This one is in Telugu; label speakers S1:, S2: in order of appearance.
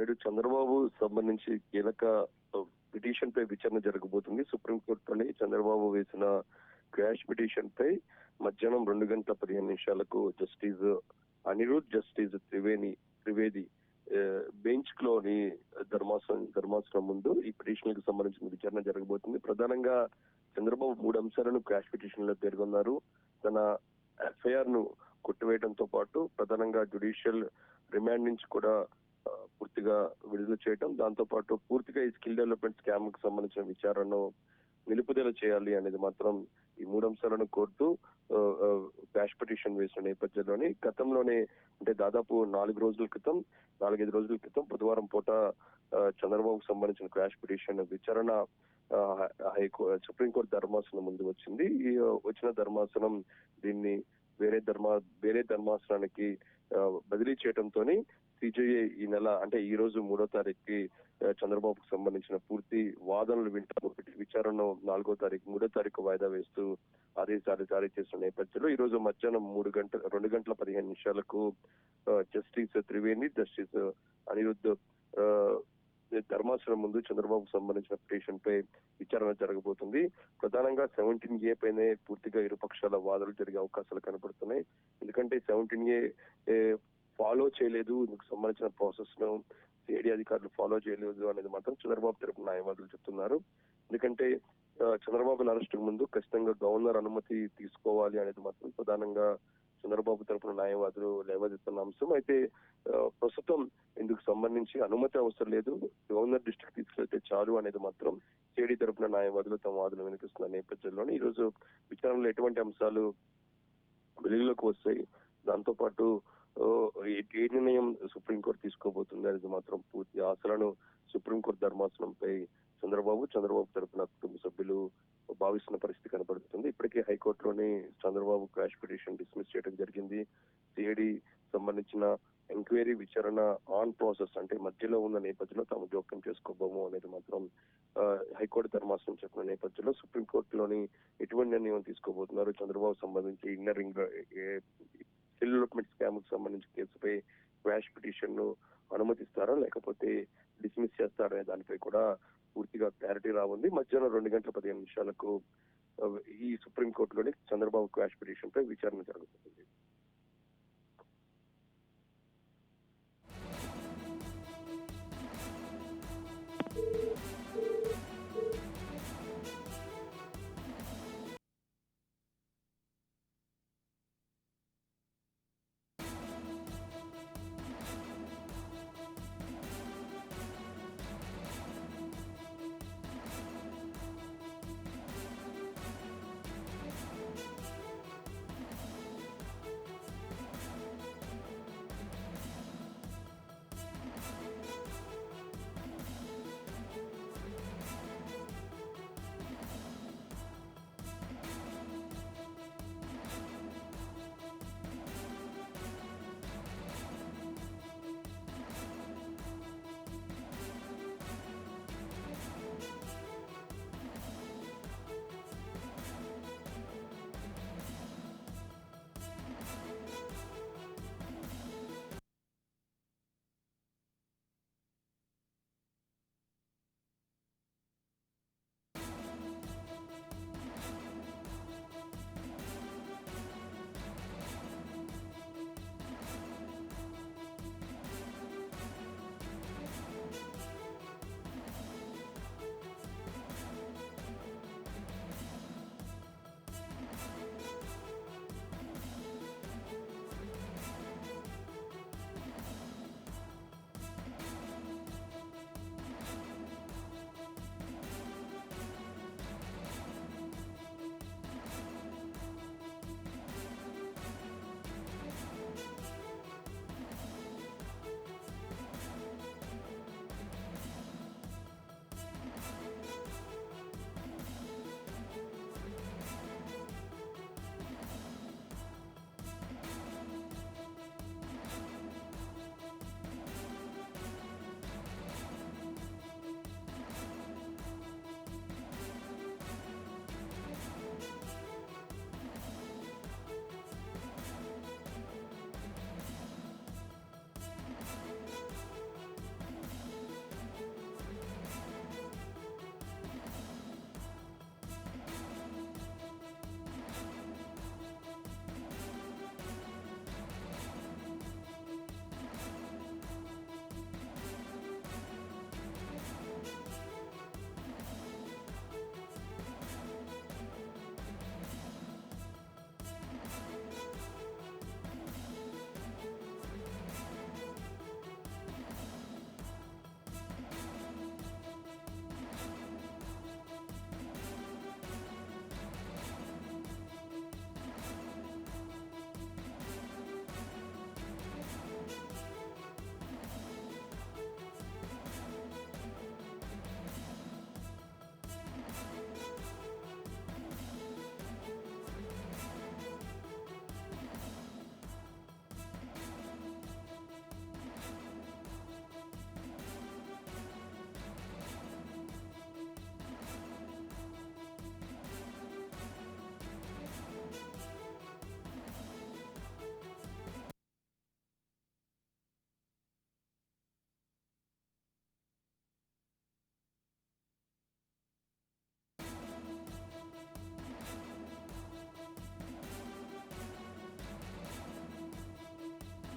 S1: నేడు చంద్రబాబు సంబంధించి కీలక పిటిషన్ పై విచారణ జరగబోతుంది. సుప్రీంకోర్టులోని చంద్రబాబు వేసిన క్రాష్ పిటిషన్ పై మధ్యాహ్నం రెండు గంటల పదిహేను నిమిషాలకు జస్టిస్ అనిరుద్ జస్టిస్ త్రివేణి త్రివేది బెంచ్లోని ధర్మాసనం ధర్మాసనం ముందు ఈ పిటిషన్ సంబంధించిన విచారణ జరగబోతుంది. ప్రధానంగా చంద్రబాబు మూడు అంశాలను క్రాష్ పిటిషన్లో పేర్కొన్నారు. తన ఎఫ్ఐఆర్ను కొట్టివేయడంతో పాటు ప్రధానంగా జ్యుడిషియల్ రిమాండ్ నుంచి కూడా పూర్తిగా విడుదల చేయడం దాంతో పాటు పూర్తిగా ఈ స్కిల్ డెవలప్మెంట్ స్కామ్కు సంబంధించిన విచారణను నిలుపుదల చేయాలి అనేది మాత్రం ఈ మూడు అంశాలను కోరుతూ క్యాష్ పిటిషన్ వేసిన నేపథ్యంలోని గతంలోనే అంటే దాదాపు నాలుగు రోజుల క్రితం నాలుగైదు రోజుల క్రితం బుధవారం పూట చంద్రబాబుకు సంబంధించిన క్రాష్ పిటిషన్ విచారణ హైకోర్టు సుప్రీంకోర్టు ధర్మాసనం ముందు వచ్చింది. ఈ వచ్చిన ధర్మాసనం దీన్ని వేరే ధర్మా వేరే ధర్మాసనానికి బదిలీ చేయడంతో సిజేఐ ఈ నెల అంటే ఈ రోజు మూడో తారీఖుకి చంద్రబాబుకు సంబంధించిన పూర్తి వాదనలు వింటాము. విచారణను నాలుగో తారీఖు మూడో తారీఖు వాయిదా వేస్తూ ఆదేశాలు జారీ చేసిన నేపథ్యంలో ఈ రోజు మధ్యాహ్నం మూడు గంటల రెండు గంటల పదిహేను నిమిషాలకు జస్టిస్ త్రివేణి జస్టిస్ అనిరుద్ధ్ ఆ, ధర్మాసనం ముందు చంద్రబాబుకు సంబంధించిన పిటిషన్ పై విచారణ జరగబోతుంది. ప్రధానంగా సెవెంటీన్ ఏ పైనే పూర్తిగా ఇరుపక్షాల వాదనలు జరిగే అవకాశాలు కనపడుతున్నాయి ఎందుకంటే సెవెంటీన్ ఏ ఫాలో చేయలేదు ఇందుకు సంబంధించిన ప్రాసెస్ను సిఐడి అధికారులు ఫాలో చేయలేదు అనేది మాత్రం చంద్రబాబు తరపు న్యాయవాదులు చెప్తున్నారు. ఎందుకంటే చంద్రబాబు అరెస్ట్ ముందు ఖచ్చితంగా గవర్నర్ అనుమతి తీసుకోవాలి అనేది మాత్రం ప్రధానంగా చంద్రబాబు తరపున న్యాయవాదులు లేవదెత్తున్న అంశం. అయితే ప్రస్తుతం ఇందుకు సంబంధించి అనుమతి అవసరం లేదు. గవర్నర్ దృష్టికి తీసుకెళ్తే చాలు అనేది మాత్రం సిఐడి తరపున న్యాయవాదులు తమ వాదన వినిపిస్తున్న నేపథ్యంలోనే ఈ రోజు విచారణలో ఎటువంటి అంశాలు వెలుగులోకి వస్తాయి? దాంతో పాటు ఏ- ఏ నిర్ణయం సుప్రీంకోర్టు తీసుకోబోతుంది అనేది మాత్రం పూర్తి ఆశలను సుప్రీంకోర్టు ధర్మాసనంపై చంద్రబాబు చంద్రబాబు తరపున కుటుంబ సభ్యులు భావిస్తున్న పరిస్థితి కనబడుతుంది ఇప్పటికే హైకోర్టులోనే చంద్రబాబు క్రాష్ పిటిషన్ డిస్మిస్ చేయడం జరిగింది. సిఐడి సంబంధించిన ఎంక్వైరీ విచారణ ఆన్ ప్రాసెస్ అంటే మధ్యలో ఉన్న నేపథ్యంలో తాము జోక్యం చేసుకోబోము అనేది మాత్రం హైకోర్టు ధర్మాసనం చెప్పిన నేపథ్యంలో సుప్రీంకోర్టులోని ఎటువంటి నిర్ణయం తీసుకోబోతున్నారు? చంద్రబాబు సంబంధించి ఇన్నర్ రింగ్ డెవలప్మెంట్ స్కామ్కు సంబంధించి కేసుపై క్వాష్ పిటిషన్ను అనుమతిస్తారా? లేకపోతే డిస్మిస్ చేస్తారనే దానిపై కూడా పూర్తిగా క్లారిటీ రావుంది మధ్యాహ్నం రెండు గంటల పదిహేను నిమిషాలకు ఈ సుప్రీంకోర్టులోని చంద్రబాబు క్వాష్ పిటిషన్ పై విచారణ జరుగుతుంది.